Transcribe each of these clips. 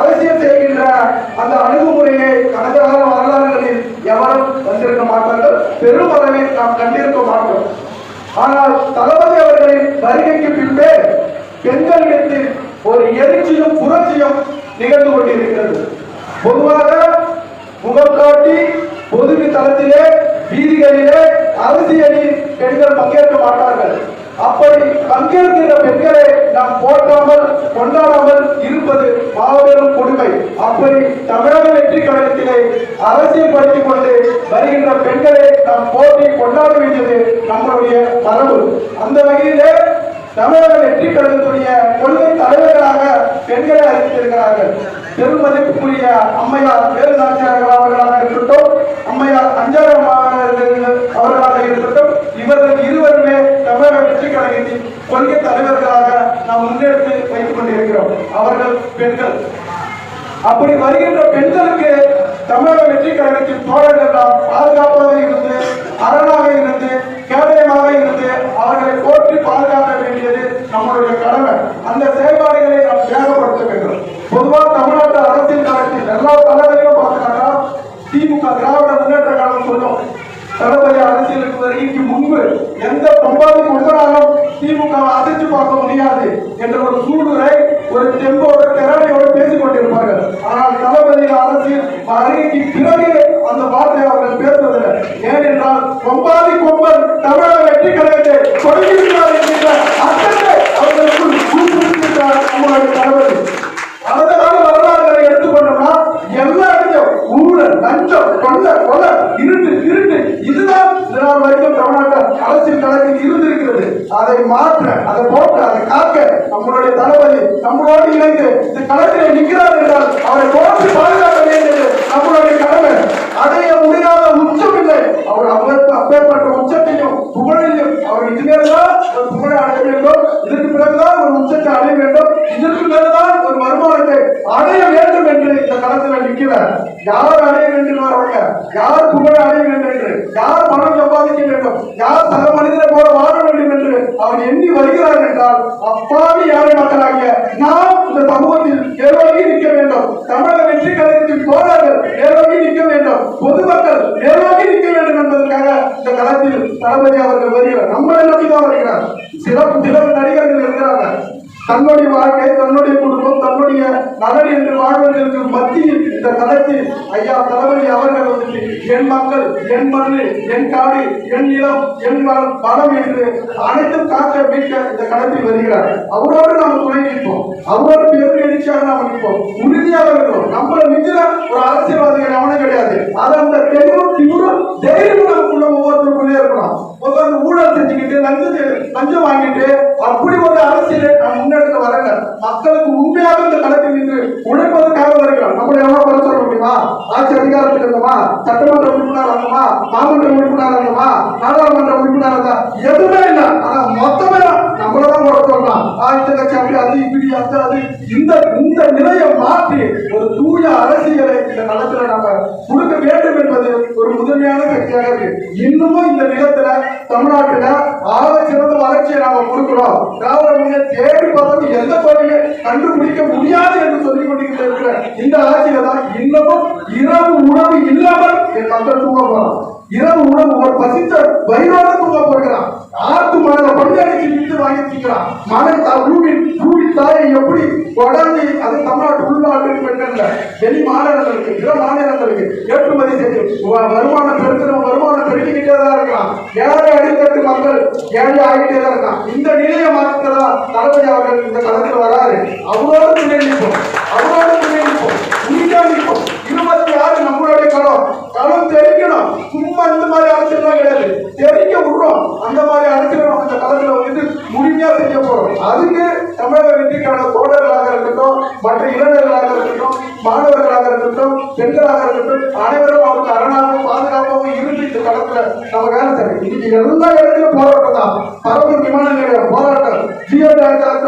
அரசியல் செய்கின்ற அந்த அணுகுமுறையை கடந்த கால வரலாறுகளில் எவரும் வந்திருக்க மாட்டார்கள். பெருமளவில் நாம் கண்டிருக்க மாட்டோம். ஆனால் தளபதி அவர்களின் வருகைக்கு பின்பே பெண்களிடத்தில் ஒரு எழுச்சியும் புரட்சியும் நிகழ்ந்து கொண்டிருக்கிறது. பொதுவாக முகம் காட்டி பொது தளத்திலே வீதிகளிலே அரசியலில் பெண்கள் பங்கேற்க மாட்டார்கள். அப்படி பங்கேற்கின்ற பெண்களை நாம் போற்றாமல் கொண்டாடாமல் இருப்பது மாபெரும் கொடுமை. அப்படி தமிழக வெற்றி கழகத்திலே அரசியல் படுத்திக் கொண்டு வருகின்ற பெண்களை நாம் போற்றி கொண்டாட வேண்டியது நம்மளுடைய மரபு. அந்த வகையிலே தமிழக வெற்றி கழகத்துடைய கொள்கை தலைவர்களாக பெண்களை அறிவித்திருக்கிறார்கள். பெருமதிப்புக்குரிய அம்மையார் வேறு நாச்சியார்கள் அவர்களாக இருக்கட்டும் அம்மையார் அஞ்சாரம் அவர்களாக இருக்கட்டும் இவர்கள் இருவருமே தமிழக வேண்டி கொள்கை தலைவர்களாக நாம் முன்னெடுத்து வைத்துக் கொண்டிருக்கிறோம். அவர்கள் பெண்கள். அப்படி வருகின்ற பெண்களுக்கு தமிழக வெற்றி கழகத்தின் தோழர்கள் பாதுகாப்பாக இருந்து அரணாக இருந்து கேடயமாக இருந்து அவர்களை போற்றி பாதுகாக்க வேண்டியது நம்மளுடைய கடமை. அந்த செயல்பாடுகளை நாம் வேகப்படுத்த வேண்டும். பொதுவாக தமிழ்நாட்டு அரசியல் காலத்தில் எல்லா தலைவரையும் பார்த்தோம்னா திமுக திராவிட முன்னேற்ற காலம் சொல்லும். தளபதி அரசியலுக்கு வருகைக்கு முன்பு எந்த பம்பாதி கொண்டாலும் திமுக அசைச்சு பார்க்க முடியாது என்ற ஒரு சூடுரை ஒரு தெம்போட திறமையோடு பேசிக் கொண்டிருப்பார்கள். ஆனால் தளபதி அரசியல் வருகைக்கு பிறகு அந்த வார்த்தை அவர்கள் பேசுவதில்லை. ஏனென்றால் கொம்பாதி கொம்பன் தமிழக வெற்றி கழகத்தை தொடங்கியிருக்கிறார் என்கின்ற அர்த்தத்தை அவர்களுக்குள் குறிப்பிட்டிருக்கிறார் நம்மளுடைய தளபதி கடந்த கால வரலாறுகளை எடுத்துக்கொண்டோம்னா எல்லா இடத்தையும் ஊழல் லஞ்சம் கொள்ளை கொலை இருட்டு திருட்டு இதுதான் இதனால் வரைக்கும் தமிழ்நாட்டு அரசியல் களத்தில் இருந்திருக்கிறது அதை மாற்ற அதை போக்க அதை காக்க நம்மளுடைய தளபதி நம்மளோடு இணைந்து இந்த களத்திலே நிற்கிறார் என்றால் அவரை போட்டு பாதுகாக்க வேண்டியது நம்மளுடைய கடமை. அடைய முடியாத உச்சம் இல்லை. அவர் அவருக்கு அப்பேற்பட்ட உச்சத்தையும் புகழையும் அவர் இனிமேல்தான் ஒரு புகழை அடைய வேண்டும். இதற்கு பிறகுதான் ஒரு உச்சத்தை அடைய வேண்டும். இதற்கு பிறகுதான் ஒரு வருமானத்தை அடைய வேண்டும் என்று இந்த களத்தில் நிற்கிறார். யார் அடைய வேண்டும் வரவங்க யார் புகழை அடைய வேண்டும் என்று யார் பணம் சம்பாதிக்க வேண்டும் யார் தகவல் மனிதரை போல வாழ வேண்டும் என்று அவர் எண்ணி வருகிறார் என்றால் அப்பாவி யாரை மக்களாகிய நாம் இந்த சமூகத்தில் ஏழோகி நிற்க வேண்டும். தமிழக வெற்றி கழகத்தின் தோழர்கள் ஏழோகி நிற்க வேண்டும். பொதுமக்கள் ஏழோகி நிற்க வேண்டும் என்பதற்காக இந்த களத்தில் தளபதி அவர்கள் வருகிறார். நம்மளை நம்பிதான் வருகிறார். சில சில நடிகர்கள் இருக்கிறாங்க. தன்னுடைய வாழ்க்கை தன்னுடைய நலன் என்று வாழ்வதற்கு மத்தியில் இந்த தளத்தில் ஐயா தளபதி அவர்கள் வந்துட்டு என் மக்கள் என் மண் என் காடு என் நிலம் என் மரம் வளம் என்று அனைத்தும் காக்க மீட்க இந்த களத்தில் வருகிறார். அவரோடு நாம் துணை நிற்போம். அவரோடு பெரும் எழுச்சியாக நாம் நிற்போம். உறுதியாக இருக்கிறோம். நம்மள மிஞ்சின ஒரு அரசியல்வாதிகள் அவனும் கிடையாது. அது அந்த தெளிவும் திமுறும் தைரியமும் நமக்குள்ள ஒவ்வொருத்தருக்குள்ளே இருக்கலாம். ஒவ்வொரு ஊழல் செஞ்சுக்கிட்டு லஞ்சம் செ- லஞ்சம் வாங்கிட்டு அப்படி ஒரு அரசியலை நான் முன்னெடுக்க வரங்க மக்களுக்கு உண்மையாக இந்த களத்தில் உழைப்பதற்காக வருகிறோம் நம்மளை எவ்வளவு குறை சொல்ல முடியுமா? ஆட்சி அதிகாரத்தில் இருந்தோமா? சட்டமன்ற உறுப்பினர் இருந்தோமா? மாமன்ற உறுப்பினர் இருந்தோமா? நாடாளுமன்ற உறுப்பினர் இருந்தா எதுவுமே இல்லை. ஆனா மொத்தமே நம்மளதான் குறை சொல்லலாம் ஆயுத கட்சி அப்படி அது இப்படி அது அது. இந்த இந்த நிலையை மாற்றி ஒரு தூய அரசியலை இந்த களத்துல நம்ம கொடுக்க ஆராய்ச்சியாக இருக்கு இன்னமும் இந்த நிலத்துல தமிழ்நாட்டுல ஆக வளர்ச்சியை நாம கொடுக்கிறோம் திராவிட முன்னேற்ற தேடி பார்த்து எந்த பகுதியை கண்டுபிடிக்க முடியாது என்று சொல்லிக் கொண்டிருக்கிற இருக்கிற இந்த ஆட்சியில தான் இன்னமும் இரவு உணவு இல்லாமல் என் மக்கள் தூங்க போறான் இரவு உணவு ஒரு பசித்த வயிறோட தூங்க போகிறான். ஆத்து மணல பஞ்சாயத்து விட்டு வாங்கி திக்கிறான். மழை பூமி பூமி தாயை எப்படி தொடர்ந்து அது தமிழ்நாட்டு உள்நாட்டு பெண்கள்ல வெளி மாநிலங்களுக்கு பிற மாநிலங்களுக்கு ஏற்றுமதி செய்து வருமானம் பெருக்கிறோம் வருமானம் பெருக்கிக்கிட்டே தான் இருக்கலாம். ஏழை அடித்தட்டு மக்கள் ஏழை ஆகிட்டே தான் இருக்கலாம். இந்த நிலையை மாற்றதா தளபதி அவர்கள் இந்த களத்தில் வராரு. அவரோடு துணை நிற்போம் அவரோடு துணை நிற்போம் நீட்டா நிற்போம் இருபத்தி ஆறு நம்மளுடைய களம் களம் தெரிக்கணும் சும்மா இந்த மாதிரி அரசியல்லாம் கிடையாது தெரிக்க விடுறோம் அந்த மாதிரி அரசியல் நம்ம இந்த களத்துல வந்துட்டு முழுமையா அதுக்கு தமிழக வெற்றிக்கான தோழர்களாக இருக்கட்டும் மற்ற இளைஞர்களாக இருக்கட்டும் மாணவர்களாக இருக்கட்டும் பெண்களாக இருக்கட்டும் அனைவரும் அவருக்கு அரணாகவும் பாதுகாப்பாகவும் இருந்து இந்த களத்துல நம்ம வேலை தரும் இன்னைக்கு எல்லா இடத்துலயும் போராட்டம் தான். பரவல் விமான நிலையம் போராட்டம். ஜியோ டாக்டர்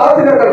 ஆசிரியர்கள்